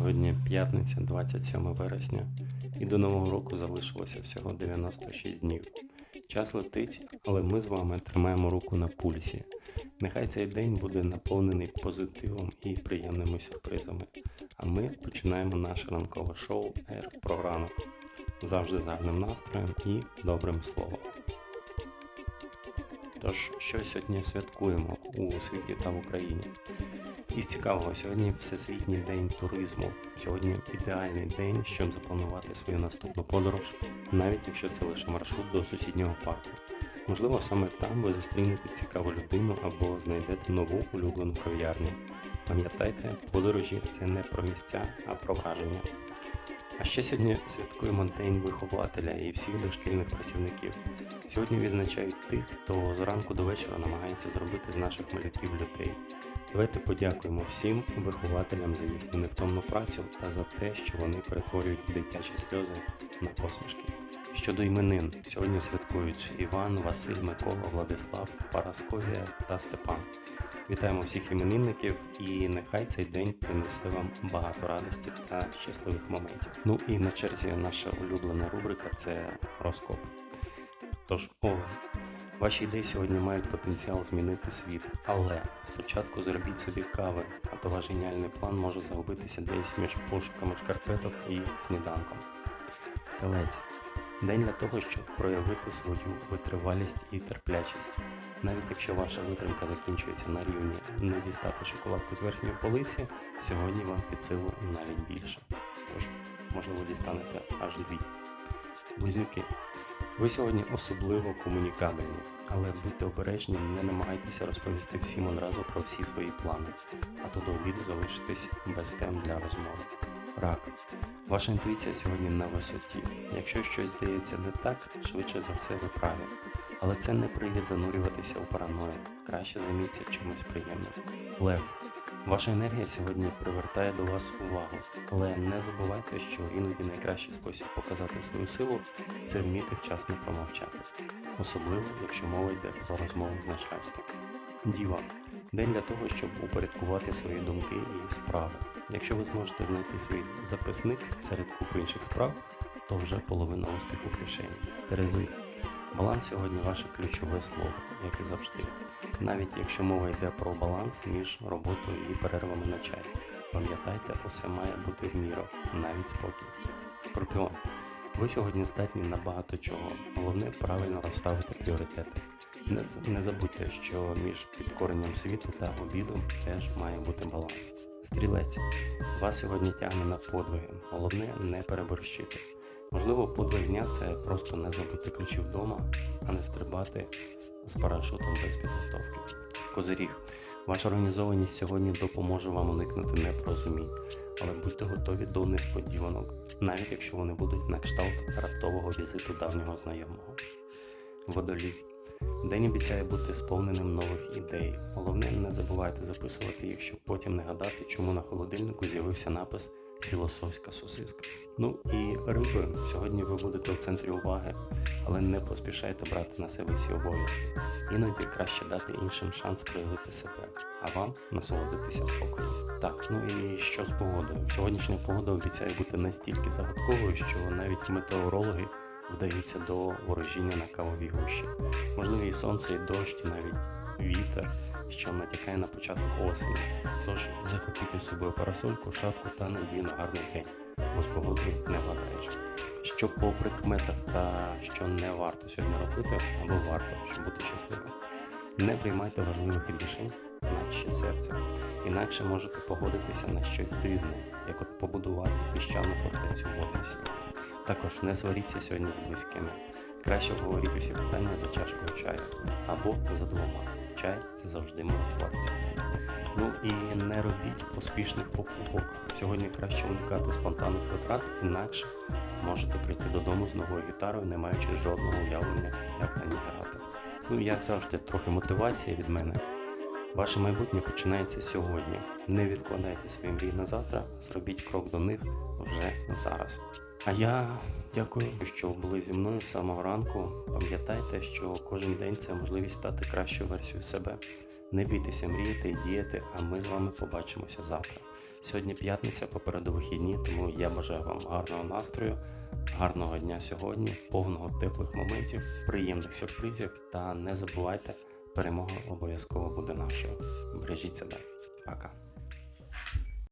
Сьогодні п'ятниця, 27 вересня, і до Нового року залишилося всього 96 днів. Час летить, але ми з вами тримаємо руку на пульсі. Нехай цей день буде наповнений позитивом і приємними сюрпризами. А ми починаємо наше ранкове шоу Р про ранок. Завжди з гарним настроєм і добрим словом. Тож, що сьогодні святкуємо у світі та в Україні? Із цікавого, сьогодні Всесвітній день туризму. Сьогодні ідеальний день, щоб запланувати свою наступну подорож, навіть якщо це лише маршрут до сусіднього парку. Можливо, саме там ви зустрінете цікаву людину або знайдете нову улюблену кав'ярню. Пам'ятайте, подорожі це не про місця, а про враження. А ще сьогодні святкуємо День вихователя і всіх дошкільних працівників. Сьогодні відзначають тих, хто зранку до вечора намагається зробити з наших малюків людей. Давайте подякуємо всім вихователям за їхню невтомну працю та за те, що вони перетворюють дитячі сльози на посмішки. Щодо іменин, сьогодні святкують Іван, Василь, Микола, Владислав, Парасковія та Степан. Вітаємо всіх іменинників і нехай цей день принесе вам багато радості та щасливих моментів. Ну і на черзі наша улюблена рубрика це розкоп. Тож, Овен, ваші ідеї сьогодні мають потенціал змінити світ, але спочатку зробіть собі кави, а то ваш геніальний план може загубитися десь між пошуками шкарпеток і сніданком. Телець. День для того, щоб проявити свою витривалість і терплячість. Навіть якщо ваша витримка закінчується на рівні не дістати шоколадку з верхньої полиці, сьогодні вам під силу навіть більше. Тож, можливо, дістанете аж дві. Близнюки. Ви сьогодні особливо комунікабельні, але будьте обережні, не намагайтеся розповісти всім одразу про всі свої плани, а то до обіду залишитесь без тем для розмови. Рак. Ваша інтуїція сьогодні на висоті. Якщо щось здається не так, швидше за все ви праві. Але це не привід занурюватися у параною. Краще займіться чимось приємним. Лев. Ваша енергія сьогодні привертає до вас увагу, але не забувайте, що іноді найкращий спосіб показати свою силу це вміти вчасно промовчати, особливо якщо мова йде про розмову з начальством. Діва день для того, щоб упорядкувати свої думки і справи. Якщо ви зможете знайти свій записник серед купи інших справ, то вже половина успіху в кишені. Терези. Баланс сьогодні ваше ключове слово, як і завжди. Навіть якщо мова йде про баланс між роботою і перервами на чай. Пам'ятайте, усе має бути в міру, навіть спокій. Скорпіон. Ви сьогодні здатні на багато чого. Головне правильно розставити пріоритети. Не, забудьте, що між підкоренням світу та обідом теж має бути баланс. Стрілець. Вас сьогодні тягне на подвиги. Головне не переборщити. Можливо, подвиг дня це просто не забути ключі вдома, а не стрибати з парашутом без підготовки. Козиріг. Ваша організованість сьогодні допоможе вам уникнути непорозумінь, але будьте готові до несподіванок, навіть якщо вони будуть на кшталт раптового візиту давнього знайомого. Водолій. День обіцяє бути сповненим нових ідей. Головне, не забувайте записувати їх, щоб потім не гадати, чому на холодильнику з'явився напис Філософська сосиска. Ну і риби. Сьогодні ви будете в центрі уваги, але не поспішайте брати на себе всі обов'язки. Іноді краще дати іншим шанс проявити себе, а вам насолодитися спокоєм. Так, ну і що з погодою? Сьогоднішня погода обіцяє бути настільки загадковою, що навіть метеорологи вдаються до ворожіння на кавовій гущі. Можливо, і сонце, і дощ, і навіть вітер, що натякає на початок осені. Тож захопіть із собою парасольку, шапку та надію на гарний день, бо з погодою не вгадаєш. Що по прикметах та що не варто сьогодні робити, або варто, щоб бути щасливим. Не приймайте важливих рішень, наче серце. Інакше можете погодитися на щось дивне, як от побудувати піщану фортецю в офісі. Також не сваріться сьогодні з близькими. Краще обговоріть усі питання за чашкою чаю або за двома. Чай це завжди миротворець. Ну і не робіть поспішних покупок. Сьогодні краще уникати спонтанних витрат, інакше можете прийти додому з новою гітарою, не маючи жодного уявлення, як на ній грати. Ну як завжди, трохи мотивації від мене. Ваше майбутнє починається сьогодні. Не відкладайте свої мрії на завтра, зробіть крок до них вже зараз. А я дякую, що були зі мною з самого ранку. Пам'ятайте, що кожен день це можливість стати кращою версією себе. Не бійтеся мріяти і діяти, а ми з вами побачимося завтра. Сьогодні п'ятниця, попереду вихідні, тому я бажаю вам гарного настрою, гарного дня сьогодні, повного теплих моментів, приємних сюрпризів та не забувайте, перемога обов'язково буде нашою. Бережіть себе. Пока.